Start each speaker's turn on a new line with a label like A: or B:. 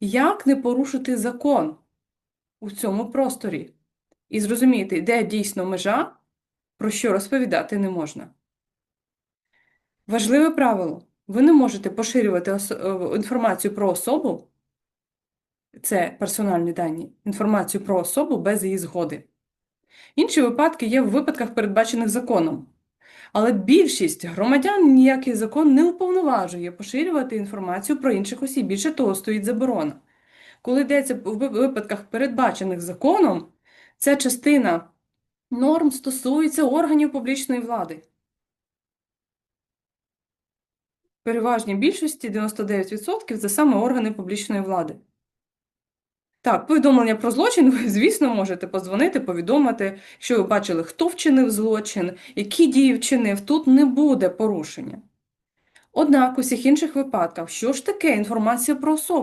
A: Як не порушити закон у цьому просторі? І зрозуміти, де дійсно межа, про що розповідати не можна. Важливе правило. Ви не можете поширювати е, інформацію про особу, це персональні дані, інформацію про особу без її згоди. Інші випадки є в випадках, передбачених законом. Але більшість громадян ніякий закон не уповноважує поширювати інформацію про інших осіб. Більше того, стоїть заборона. Коли йдеться в випадках, передбачених законом, ця частина норм стосується органів публічної влади. Переважній більшості 99% це саме органи публічної влади. Так, повідомлення про злочин ви, звісно, можете подзвонити, повідомити, що ви бачили, хто вчинив злочин, які дії вчинив, тут не буде порушення. Однак у всіх інших випадках, що ж таке інформація про особу?